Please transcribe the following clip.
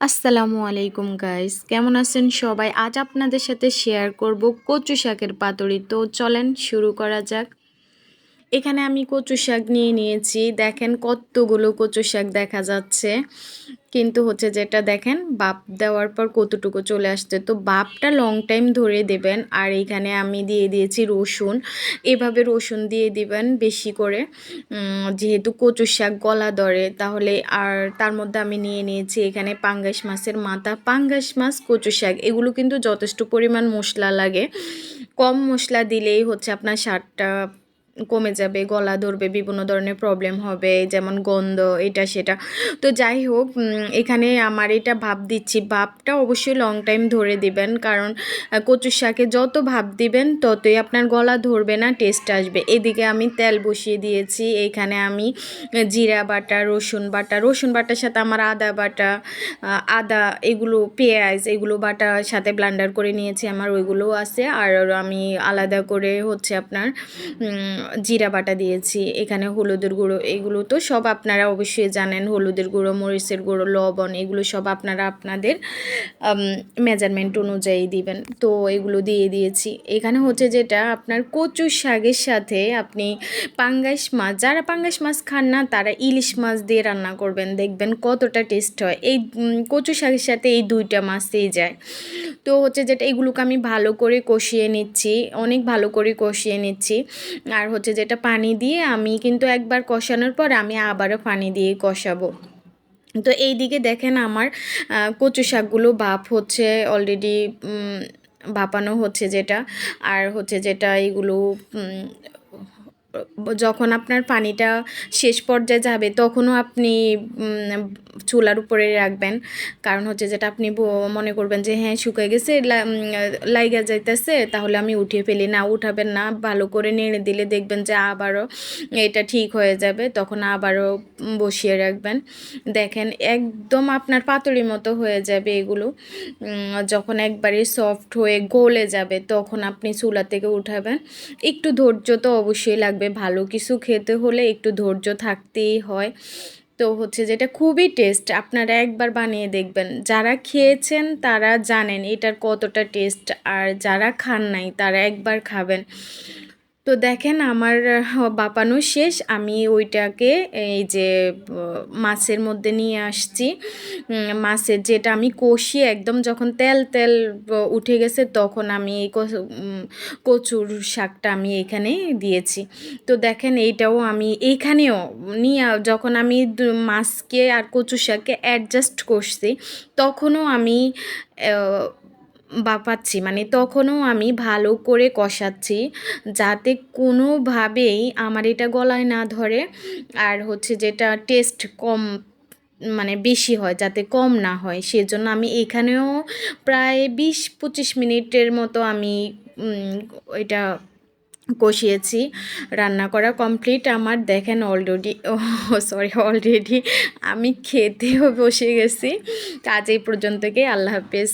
আসসালামু আলাইকুম গাইস কেমন আছেন সবাই? আজ আপনাদের সাথে শেয়ার করব কচু শাকের পাতুরি। তো চলেন শুরু করা যাক। এখানে আমি কচু শাক নিয়ে নিয়েছি। দেখেন কতগুলো কচু শাক দেখা যাচ্ছে। কিন্তু হচ্ছে যেটা দেখেন, বাপ দেওয়ার পর কতটুকু চলে আসছে। তো বাপটা লং টাইম ধরে দেবেন আর এখানে আমি দিয়ে দিয়েছি রসুন। এভাবে রসুন দিয়ে দিবেন বেশি করে। যেহেতু কচু শাক গলা ধরে, তাহলে আর তার মধ্যে আমি নিয়ে নিয়েছি এখানে পাঙ্গাস মাছের মাথা। পাঙ্গাস মাছ কচু শাক, এগুলো কিন্তু যথেষ্ট পরিমাণ মশলা লাগে। কম মশলা দিলেই হচ্ছে আপনার স্বাদটা কমে যাবে, গলা ধরবে, বিভিন্ন ধরনের প্রবলেম হবে, যেমন গন্ধ, এটা, সেটা। তো যাই হোক এখানে আমার এটা ভাব দিচ্ছি। ভাবটা অবশ্যই লং টাইম ধরে দিবেন, কারণ কচুর শাকে যত ভাব দিবেন, ততই আপনার গলা ধরবে না টেস্ট আসবে। এদিকে আমি তেল বসিয়ে দিয়েছি, এখানে আমি জিরা বাটা, রসুন বাটা। রসুন বাটার সাথে আমার আদা বাটা আদা, এগুলো পেঁয়াজ, এগুলো বাটার সাথে ব্লান্ডার করে নিয়েছি, আমার ওইগুলো আছে। আর আমি আলাদা করে হচ্ছে আপনার জিরা বাটা দিয়েছি, এখানে হলুদের গুঁড়ো, এগুলো তো সব আপনারা অবশ্যই জানেন, হলুদের গুঁড়ো, মরিচের গুঁড়ো, লবণ, এগুলো সব আপনারা আপনাদের মেজারমেন্ট অনুযায়ী দিবেন। তো এগুলো দিয়ে দিয়েছি। এখানে হচ্ছে যেটা, আপনার কচু শাকের সাথে আপনি পাঙ্গাস মাছ, যারা পাঙ্গাস মাছ খান না, তারা ইলিশ মাছ দিয়ে রান্না করবেন, দেখবেন কতটা টেস্ট হয়। এই কচু শাকের সাথে এই দুইটা মাছই যায়। তো হচ্ছে যেটা, এগুলোকে আমি ভালো করে কষিয়ে নিচ্ছি, অনেক ভালো করে কষিয়ে নিচ্ছি। আর হচ্ছে যেটা পানি দিয়ে আমি কিন্তু একবার কষানোর পর আমি আবারও পানি দিয়ে কষাবো। তো এই দিকে দেখেন আমার কচু শাকগুলো বাপ হচ্ছে অলরেডি বাপানো হচ্ছে যেটা, আর হচ্ছে যেটা এগুলো যখন আপনার পানিটা শেষ পর্যায়ে যাবে তখনও আপনি চুলার উপরে রাখবেন। কারণ হচ্ছে যেটা আপনি মনে করবেন যে হ্যাঁ শুকিয়ে গেছে লাইগা যাইতেছে, তাহলে আমি উঠিয়ে ফেলি। না, উঠাবেন না, ভালো করে নেড়ে দিলে দেখবেন যে, আবারও এটা ঠিক হয়ে যাবে, তখন আবারও বসিয়ে রাখবেন। দেখেন, একদম আপনার পাতুরি মতো হয়ে যাবে এগুলো। যখন একবারে সফট হয়ে গলে যাবে, তখন আপনি চুলা থেকে উঠাবেন। একটু ধৈর্য তো অবশ্যই লাগবে। ভালো কিছু খেতে হলে একটু ধৈর্য থাকতেই হয়। তো হচ্ছে যেটা খুবই টেস্ট। আপনারা একবার বানিয়ে দেখবেন। যারা খেয়েছেন তারা জানেন এটার কতটা টেস্ট। আর যারা খান নাই তারা একবার খাবেন। তো দেখেন আমার বাপানো শেষ। আমি ওইটাকে এই যে মাছের মধ্যে নিয়ে আসছি। মাছের যেটা আমি কষিয়ে একদম যখন তেল তেল উঠে গেছে তখন আমি এই কচুর শাকটা আমি এখানে দিয়েছি। তো দেখেন এইটাও আমি এইখানেও নিয়ে, যখন আমি মাছকে আর কচু শাককে অ্যাডজাস্ট করছি, তখনও আমি বাপাচ্ছি। মানে তখনও আমি ভালো করে কষাচ্ছি যাতে কোনোভাবেই আমার এটা গলায় না ধরে আর হচ্ছে যেটা টেস্ট কম মানে বেশি হয় যাতে কম না হয়। সেজন্য আমি এখানেও প্রায় বিশ পঁচিশ মিনিটের মতো আমি এটা কষিয়েছি, রান্না করা কমপ্লিট আমার দেখেন অলরেডি ও সরি অলরেডি আমি খেতেও বসে গেছি। কাজ এই পর্যন্তকে আল্লাহ হাফেজ।